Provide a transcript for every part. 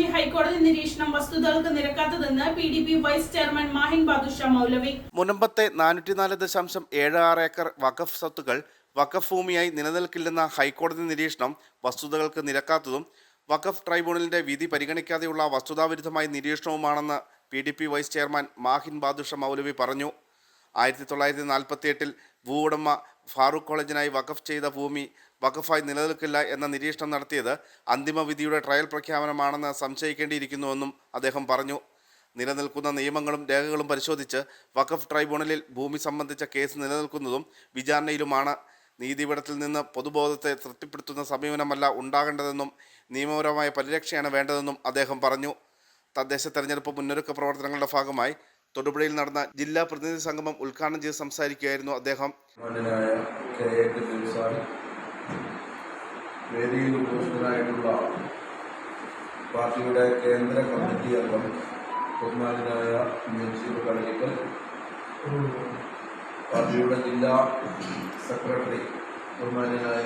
ഭൂമി ഹൈക്കോടതി നിരീക്ഷണം വസ്തുതകൾക്ക് നിരക്കാത്തതെന്ന് P D P vice chairman Mahin Badusha Maulavi. മുനമ്പത്തെ നാനൂറ്റിനാല് ദശാംശം ഏഴ് ആറ് ഏക്കർ വഖഫ് സ്വത്തുകൾ വഖഫ് ഭൂമിയായി നിലനിൽക്കില്ലെന്ന ഹൈക്കോടതി നിരീക്ഷണം വസ്തുതകൾക്ക് നിരക്കാത്തതും വഖഫ് ട്രൈബ്യൂണലിന്റെ വിധി പരിഗണിക്കാതെയുള്ള വസ്തുതാവിരുദ്ധമായ നിരീക്ഷണവുമാണെന്ന് P D P vice chairman Mahin Badusha Maulavi പറഞ്ഞു. ആയിരത്തി തൊള്ളായിരത്തി നാൽപ്പത്തി എട്ടിൽ ഭൂവുടമ ഫാറൂഖ് കോളേജിനായി വഖഫ് ചെയ്ത ഭൂമി വഖഫായി നിലനിൽക്കില്ല എന്ന നിരീക്ഷണം നടത്തിയത് അന്തിമ വിധിയുടെ ട്രയൽ പ്രഖ്യാപനമാണെന്ന് സംശയിക്കേണ്ടിയിരിക്കുന്നുവെന്നും അദ്ദേഹം പറഞ്ഞു. നിലനിൽക്കുന്ന നിയമങ്ങളും രേഖകളും പരിശോധിച്ച് വഖഫ് ട്രൈബ്യൂണലിൽ ഭൂമി സംബന്ധിച്ച കേസ് നിലനിൽക്കുന്നതും വിചാരണയിലുമാണ്. നീതിപീഠത്തിൽ നിന്ന് പൊതുബോധത്തെ തൃപ്തിപ്പെടുത്തുന്ന സമീപനമല്ല ഉണ്ടാകേണ്ടതെന്നും നിയമപരമായ പരിരക്ഷയാണ് വേണ്ടതെന്നും അദ്ദേഹം പറഞ്ഞു. തദ്ദേശ തെരഞ്ഞെടുപ്പ് മുന്നൊരുക്ക പ്രവർത്തനങ്ങളുടെ ഭാഗമായി തൊടുപുഴയിൽ നടന്ന ജില്ലാ പ്രതിനിധി സംഗമം ഉദ്ഘാടനം ചെയ്ത് സംസാരിക്കുകയായിരുന്നു അദ്ദേഹം. പാർട്ടിയുടെ കേന്ദ്ര കമ്മിറ്റി അംഗം ബഹുമാനായ മുൻസിഫ് കളരിക്കൽ പാർട്ടിയുടെ ജില്ലാ സെക്രട്ടറി ബഹുമാനായ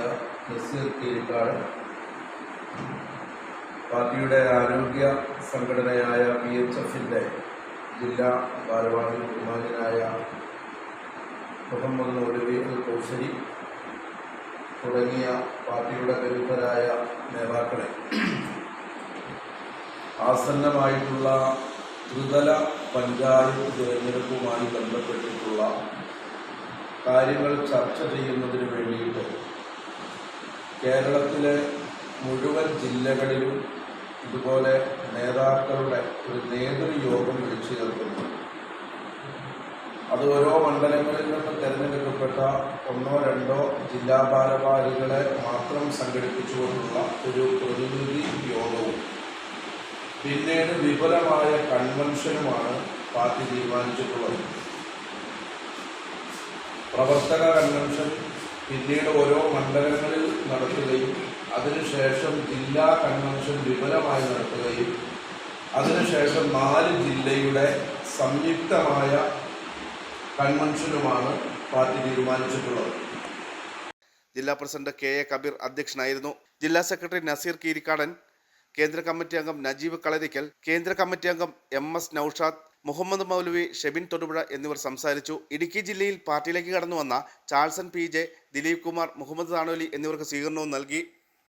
നസീർ കീരിക്കാട് പാർട്ടിയുടെ ആരോഗ്യ സംഘടനയായ പി എച്ച് എഫിന്റെ ജില്ലാ ഭാരവാഹി ബഹുമാനായ മുഹമ്മദ് മൗലവി അൽ കൗസരി തുടങ്ങിയ പാർട്ടിയുടെ പ്രമുഖരായ നേതാക്കളെ ആസന്നമായിട്ടുള്ള ത്രിതല പഞ്ചായത്ത് തിരഞ്ഞെടുപ്പുമായി ബന്ധപ്പെട്ടിട്ടുള്ള കാര്യങ്ങൾ ചർച്ച ചെയ്യുന്നതിന് വേണ്ടിയിട്ട് കേരളത്തിലെ മുഴുവൻ ജില്ലകളിലും ഇതുപോലെ നേതാക്കളുടെ ഒരു നേതൃയോഗം വിളിച്ചു ചേർക്കുന്നു. അത് ഓരോ മണ്ഡലങ്ങളിൽ നിന്ന് തിരഞ്ഞെടുക്കപ്പെട്ട ഒന്നോ രണ്ടോ ജില്ലാ ഭാരവാഹികളെ മാത്രം സംഘടിപ്പിച്ചുകൊണ്ടുള്ള ഒരു പ്രതിനിധി യോഗവും. പിന്നീട് വിപുലമായ കൺവെൻഷനുമാണ് പാർട്ടി തീരുമാനിച്ചിട്ടുള്ളത്. പ്രവർത്തക കൺവെൻഷൻ പിന്നീട് ഓരോ മണ്ഡലങ്ങളിൽ നടത്തുകയും അതിനുശേഷം ജില്ലാ കൺവെൻഷൻ വിപുലമായി നടത്തുകയും അതിനുശേഷം നാല് ജില്ലയുടെ സംയുക്തമായ കൺവെൻഷനുമാണ് പാർട്ടി തീരുമാനിച്ചിട്ടുള്ളത്. ജില്ലാ പ്രസിഡന്റ് കെ എ കബീർ അധ്യക്ഷനായിരുന്നു. ജില്ലാ സെക്രട്ടറി നസീർ കീരിക്കാടൻ കേന്ദ്ര കമ്മിറ്റി അംഗം നജീബ് കളരിക്കൽ കേന്ദ്ര കമ്മിറ്റി അംഗം എം എസ് നൌഷാദ് മുഹമ്മദ് മൗലവി ഷെബിൻ തൊടുപുഴ എന്നിവർ സംസാരിച്ചു. ഇടുക്കി ജില്ലയിൽ പാർട്ടിയിലേക്ക് കടന്നുവന്ന ചാൾസൺ പി ജെ ദിലീപ് കുമാർ മുഹമ്മദ് താണോലി എന്നിവർക്ക് സ്വീകരണവും നൽകി.